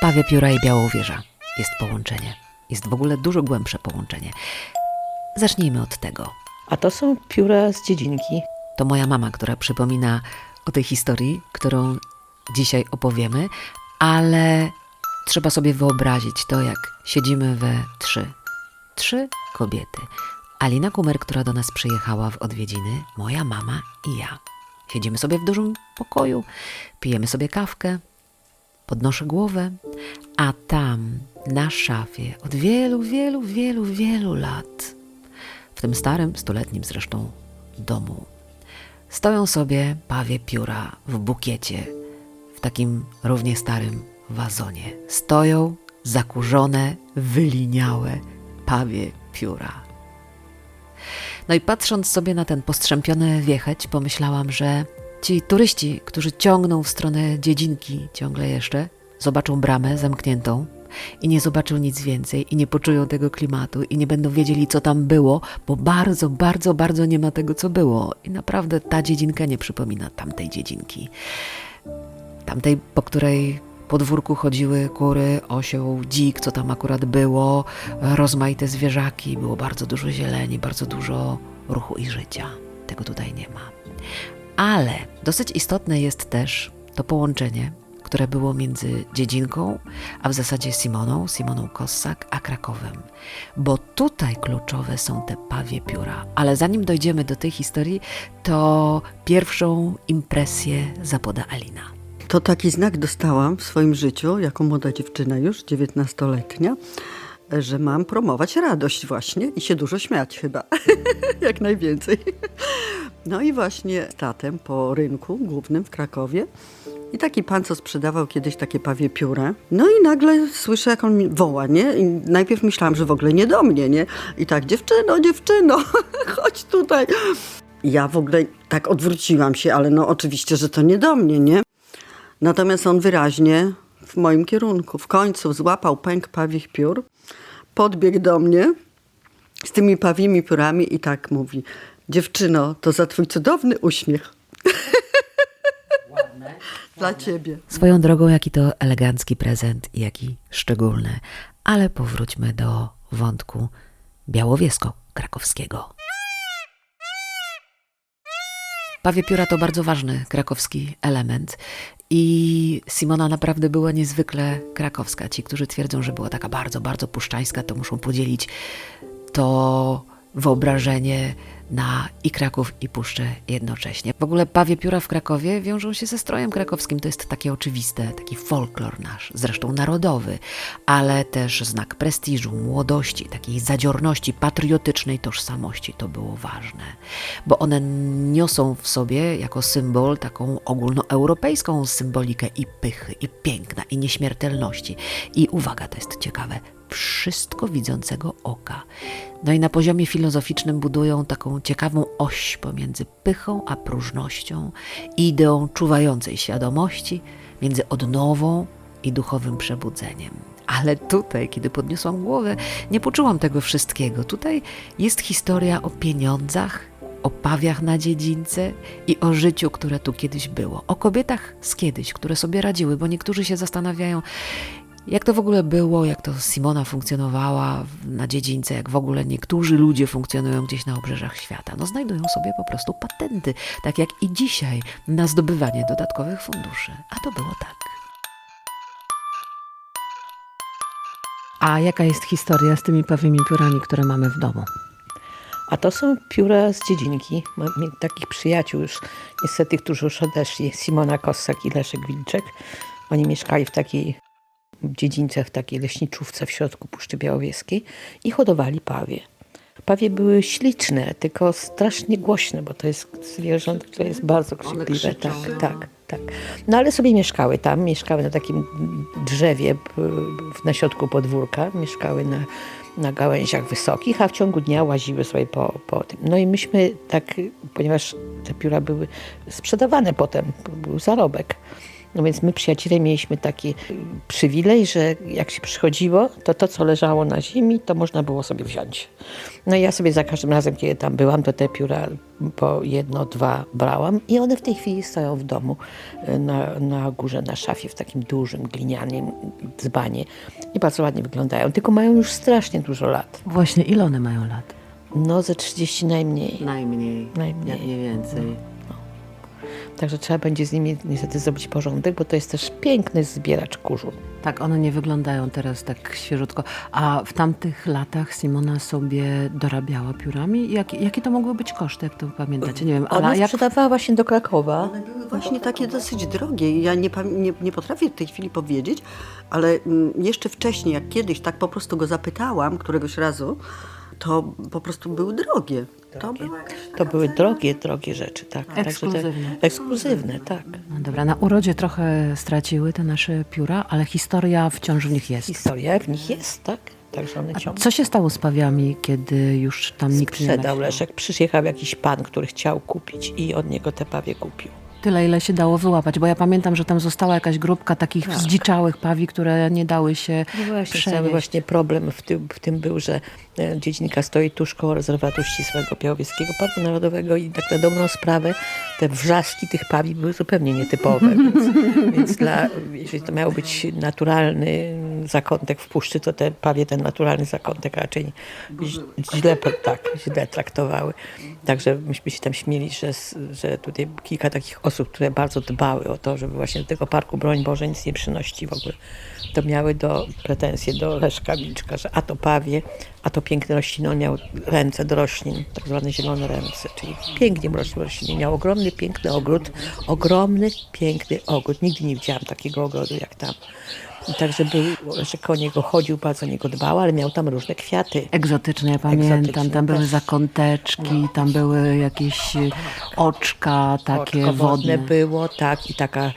Pawie pióra i Białowieża jest połączenie. Jest w ogóle dużo głębsze połączenie. Zacznijmy od tego. A to są pióra z dziedzinki. To moja mama, która przypomina o tej historii, którą dzisiaj opowiemy, ale trzeba sobie wyobrazić to, jak siedzimy we trzy. Trzy kobiety. Alina Kumer, która do nas przyjechała w odwiedziny, moja mama i ja. Siedzimy sobie w dużym pokoju, pijemy sobie kawkę, podnoszę głowę, a tam na szafie od wielu, wielu, wielu, wielu lat, w tym starym, stuletnim zresztą domu, stoją sobie pawie pióra w bukiecie, w takim równie starym wazonie. Stoją zakurzone, wyliniałe pawie pióra. No i patrząc sobie na ten postrzępiony wiecheć, pomyślałam, że ci turyści, którzy ciągną w stronę dziedzinki ciągle jeszcze, zobaczą bramę zamkniętą i nie zobaczą nic więcej i nie poczują tego klimatu i nie będą wiedzieli, co tam było, bo bardzo, bardzo, bardzo nie ma tego, co było. I naprawdę ta dziedzinka nie przypomina tamtej dziedzinki. Tamtej, po której podwórku chodziły kury, osioł, dzik, co tam akurat było, rozmaite zwierzaki, było bardzo dużo zieleni, bardzo dużo ruchu i życia. Tego tutaj nie ma. Ale dosyć istotne jest też to połączenie, które było między Dziedzinką, a w zasadzie Simoną, Simoną Kossak, a Krakowem. Bo tutaj kluczowe są te pawie pióra. Ale zanim dojdziemy do tej historii, to pierwszą impresję zapoda Alina. To taki znak dostałam w swoim życiu, jako młoda dziewczyna już, 19-letnia, że mam promować radość właśnie i się dużo śmiać chyba, jak najwięcej. No i właśnie statem po rynku głównym w Krakowie i taki pan, co sprzedawał kiedyś takie pawie pióra. No i nagle słyszę, jak on mi woła, nie? I najpierw myślałam, że w ogóle nie do mnie, nie? I tak, dziewczyno, dziewczyno, chodź tutaj. Ja w ogóle tak odwróciłam się, ale no oczywiście, że to nie do mnie, nie? Natomiast on wyraźnie w moim kierunku. W końcu złapał pęk pawich piór, podbiegł do mnie z tymi pawimi piórami i tak mówi: Dziewczyno, to za twój cudowny uśmiech. Dla ciebie. Swoją drogą, jaki to elegancki prezent jaki szczególny. Ale powróćmy do wątku białowiesko-krakowskiego. Pawie pióra to bardzo ważny krakowski element i Simona naprawdę była niezwykle krakowska. Ci, którzy twierdzą, że była taka bardzo, bardzo puszczańska, to muszą podzielić to wyobrażenie na i Kraków, i Puszczę jednocześnie. W ogóle pawie pióra w Krakowie wiążą się ze strojem krakowskim. To jest takie oczywiste, taki folklor nasz, zresztą narodowy, ale też znak prestiżu, młodości, takiej zadziorności, patriotycznej tożsamości. To było ważne, bo one niosą w sobie jako symbol taką ogólnoeuropejską symbolikę i pychy, i piękna, i nieśmiertelności. I uwaga, to jest ciekawe, wszystko widzącego oka. No i na poziomie filozoficznym budują taką ciekawą oś pomiędzy pychą a próżnością, ideą czuwającej świadomości, między odnową i duchowym przebudzeniem. Ale tutaj, kiedy podniosłam głowę, nie poczułam tego wszystkiego. Tutaj jest historia o pieniądzach, o pawiach na dziedzińce i o życiu, które tu kiedyś było. O kobietach z kiedyś, które sobie radziły, bo niektórzy się zastanawiają, jak to w ogóle było, jak to Simona funkcjonowała na dziedzińce, jak w ogóle niektórzy ludzie funkcjonują gdzieś na obrzeżach świata. No znajdują sobie po prostu patenty, tak jak i dzisiaj, na zdobywanie dodatkowych funduszy. A to było tak. A jaka jest historia z tymi pawymi piórami, które mamy w domu? A to są pióra z dziedzinki. Mam takich przyjaciół już, niestety, którzy już odeszli. Simona Kossak i Leszek Wilczek. Oni mieszkali w takiej dziedzińce, w takiej leśniczówce w środku Puszczy Białowieskiej i hodowali pawie. Pawie były śliczne, tylko strasznie głośne, bo to jest zwierząt, które jest bardzo krzykliwe. Tak, tak, tak. No ale sobie mieszkały tam, mieszkały na takim drzewie na środku podwórka, mieszkały na, na gałęziach wysokich, a w ciągu dnia łaziły sobie po, po tym. No i myśmy tak, ponieważ te pióra były sprzedawane potem, był zarobek, No więc my przyjaciele mieliśmy taki przywilej, że jak się przychodziło, to to, co leżało na ziemi, to można było sobie wziąć. No i ja sobie za każdym razem, kiedy tam byłam, to te pióra po jedno, dwa brałam i one w tej chwili stoją w domu y, na, na górze, na szafie, w takim dużym glinianym dzbanie i bardzo ładnie wyglądają, tylko mają już strasznie dużo lat. Właśnie, ile one mają lat? No ze 30 najmniej. Najmniej. Najmniej. Jak nie więcej. Także trzeba będzie z nimi niestety zrobić porządek, bo to jest też piękny zbieracz kurzu. Tak, one nie wyglądają teraz tak świeżutko. A w tamtych latach Simona sobie dorabiała piórami? Jak, jakie to mogły być koszty, jak to pamiętacie? Nie wiem, Ona ale jak... sprzedawała właśnie do Krakowa. One były właśnie takie dosyć drogie ja nie, pam- nie, nie potrafię w tej chwili powiedzieć, ale mm, jeszcze wcześniej, jak kiedyś tak po prostu go zapytałam któregoś razu, to po prostu były drogie. To, była jakaś To taka były cena. drogie, drogie rzeczy, tak. Także te- Ekskluzywne. Ekskluzywne, tak. No dobra, na urodzie trochę straciły te nasze pióra, ale historia wciąż w nich jest. Historia w nich jest, tak. Także one ciągle. Co się stało z pawiami, kiedy już tam nikt nie Sprzedał nosił? Leszek. Przyjechał jakiś pan, który chciał kupić i od niego te pawie kupił. Tyle, ile się dało wyłapać, bo ja pamiętam, że tam została jakaś grupka takich Tak. zdziczałych pawi, które nie dały się No właśnie, przenieść. cały właśnie problem w tym, w tym był, że e, dziedzinka stoi tuż koło rezerwatu ścisłego Białowieskiego Parku Narodowego i tak na dobrą sprawę te wrzaski tych pawi były zupełnie nietypowe. Więc, więc dla, jeżeli to miał być naturalny zakątek w puszczy, to te pawie ten naturalny zakątek raczej źle, tak, źle traktowały. Także myśmy się tam śmieli, że, że tutaj kilka takich osób, które bardzo dbały o to, żeby właśnie do tego parku, broń Boże, nic nie przynosić w ogóle, to miały do, pretensje do Leszka że a to pawie, a to piękne rośliny, on miał ręce do roślin, tak zwane zielone ręce, czyli pięknie rośli rośliny. Miał ogromny, piękny ogród, ogromny, piękny ogród. Nigdy nie widziałam takiego ogrodu jak tam. I także był, Leszek koło niego chodził, bardzo o niego dbał, ale miał tam różne kwiaty. Egzotyczne, ja pamiętam. Egzotyczne, tam były tak. zakąteczki, tam były jakieś y, oczka takie Oczko wodne. było, tak, i taka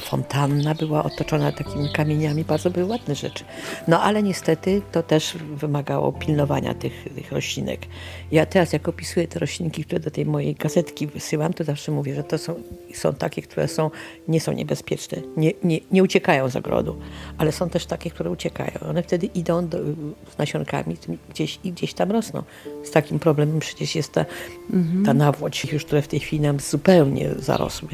fontanna była otoczona takimi kamieniami, bardzo były ładne rzeczy. No ale niestety to też wymagało pilnowania tych, tych roślinek. Ja teraz jak opisuję te roślinki, które do tej mojej gazetki wysyłam, to zawsze mówię, że to są, są takie, które są, nie są niebezpieczne, nie, nie, nie uciekają z ogrodu, ale są też takie, które uciekają. One wtedy idą do, z nasionkami gdzieś i gdzieś tam rosną. Z takim problemem przecież jest ta, ta nawłoć, już które w tej chwili nam zupełnie zarosły.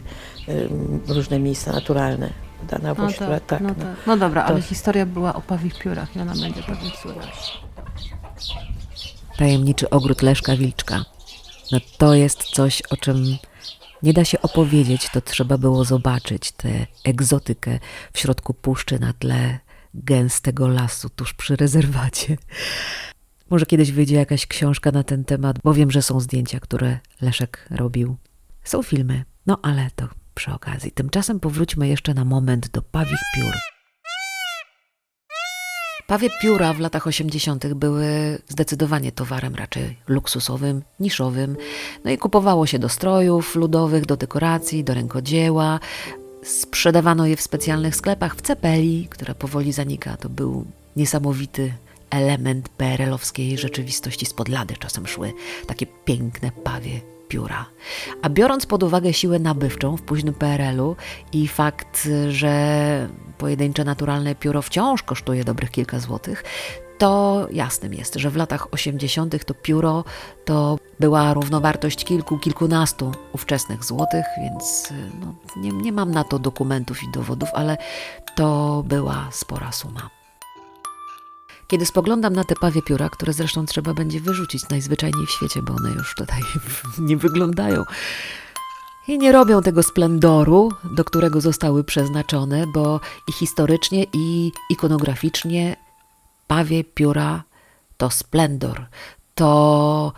Różne miejsca naturalne. Ta No nawłoć, która tak, tak. no no. tak. No dobra, ale To- historia była o pawich piórach i ona będzie pewnie słychać. Tajemniczy ogród Leszka Wilczka. No to jest coś, o czym nie da się opowiedzieć, to trzeba było zobaczyć tę egzotykę w środku puszczy na tle gęstego lasu tuż przy rezerwacie. Może kiedyś wyjdzie jakaś książka na ten temat, bo wiem, że są zdjęcia, które Leszek robił. Są filmy, no ale to przy okazji. Tymczasem powróćmy jeszcze na moment do pawich piór. Pawie pióra w latach 80. były zdecydowanie towarem raczej luksusowym, niszowym. No i kupowało się do strojów ludowych, do dekoracji, do rękodzieła. Sprzedawano je w specjalnych sklepach w Cepeli, która powoli zanika. To był niesamowity element PRL-owskiej rzeczywistości. Spod lady czasem szły takie piękne pawie pióra. A biorąc pod uwagę siłę nabywczą w późnym PRL-u i fakt, że pojedyncze naturalne pióro wciąż kosztuje dobrych kilka złotych, to jasnym jest, że w latach 80. to pióro to była równowartość kilku, kilkunastu ówczesnych złotych, więc no, nie, nie mam na to dokumentów i dowodów, ale to była spora suma. Kiedy spoglądam na te pawie pióra, które zresztą trzeba będzie wyrzucić najzwyczajniej w świecie, bo one już tutaj nie wyglądają. I nie robią tego splendoru, do którego zostały przeznaczone, bo i historycznie, i ikonograficznie pawie pióra to splendor, to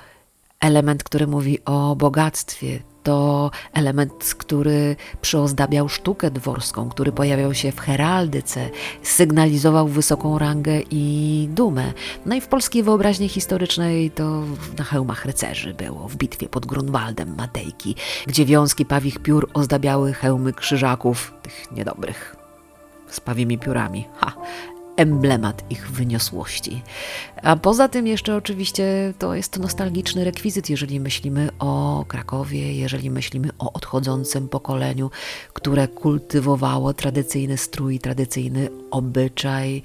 element, który mówi o bogactwie, to element, który przyozdabiał sztukę dworską, który pojawiał się w heraldyce, sygnalizował wysoką rangę i dumę. No i w polskiej wyobraźni historycznej to na hełmach rycerzy było, w bitwie pod Grunwaldem Matejki, gdzie wiązki pawich piór ozdabiały hełmy krzyżaków, tych niedobrych, z pawimi piórami. Ha! Emblemat ich wyniosłości. A poza tym jeszcze oczywiście to jest nostalgiczny rekwizyt, jeżeli myślimy o Krakowie, jeżeli myślimy o odchodzącym pokoleniu, które kultywowało tradycyjny strój, tradycyjny obyczaj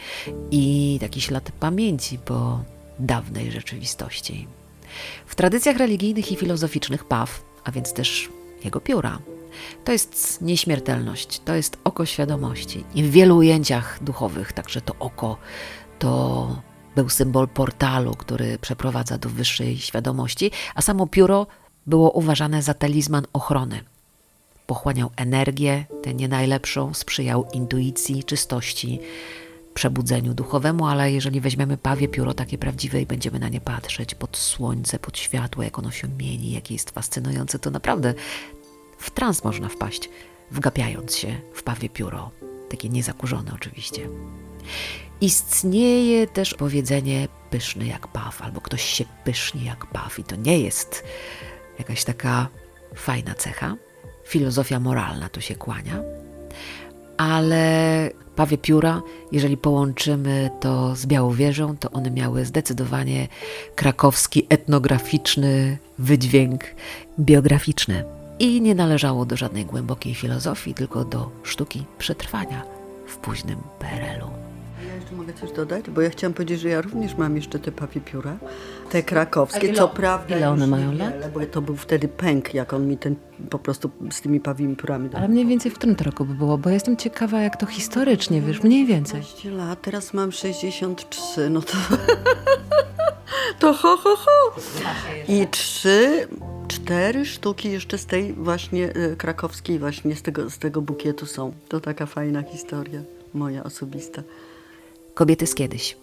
i taki ślad pamięci po dawnej rzeczywistości. W tradycjach religijnych i filozoficznych Paw, a więc też jego pióra, to jest nieśmiertelność, to jest oko świadomości. I w wielu ujęciach duchowych także to oko to był symbol portalu, który przeprowadza do wyższej świadomości, a samo pióro było uważane za talizman ochrony. Pochłaniał energię, tę nie najlepszą, sprzyjał intuicji, czystości, przebudzeniu duchowemu, ale jeżeli weźmiemy pawie pióro takie prawdziwe i będziemy na nie patrzeć pod słońce, pod światło, jak ono się mieni, jakie jest fascynujące, to naprawdę w trans można wpaść, wgapiając się w pawie pióro. Takie niezakurzone oczywiście. Istnieje też powiedzenie pyszny jak paw, albo ktoś się pyszni jak paw i to nie jest jakaś taka fajna cecha. Filozofia moralna tu się kłania, ale pawie pióra, jeżeli połączymy to z Białowieżą, to one miały zdecydowanie krakowski etnograficzny wydźwięk biograficzny i nie należało do żadnej głębokiej filozofii, tylko do sztuki przetrwania w późnym PRL-u. Ja jeszcze mogę coś dodać, bo ja chciałam powiedzieć, że ja również mam jeszcze te pawie pióra, te krakowskie, ile- co prawda ile one mają niewiele, Bo to był wtedy pęk, jak on mi ten po prostu z tymi pawimi piórami dał. Ale mniej więcej w którym to roku by było? Bo ja jestem ciekawa, jak to historycznie, wiesz, mniej więcej. 15 lat, teraz mam 63, no to... to ho, ho, ho. I trzy, cztery sztuki jeszcze z tej właśnie e, krakowskiej, właśnie z tego, z tego bukietu są. To taka fajna historia, moja osobista. Kobiety z kiedyś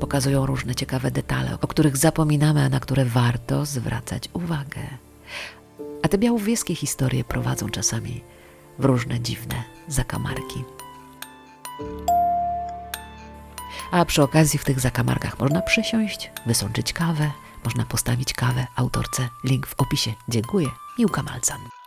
pokazują różne ciekawe detale, o których zapominamy, a na które warto zwracać uwagę. A te białowieskie historie prowadzą czasami w różne dziwne zakamarki. A przy okazji w tych zakamarkach można przysiąść, wysączyć kawę, można postawić kawę autorce. Link w opisie. Dziękuję. Miłka Malcan.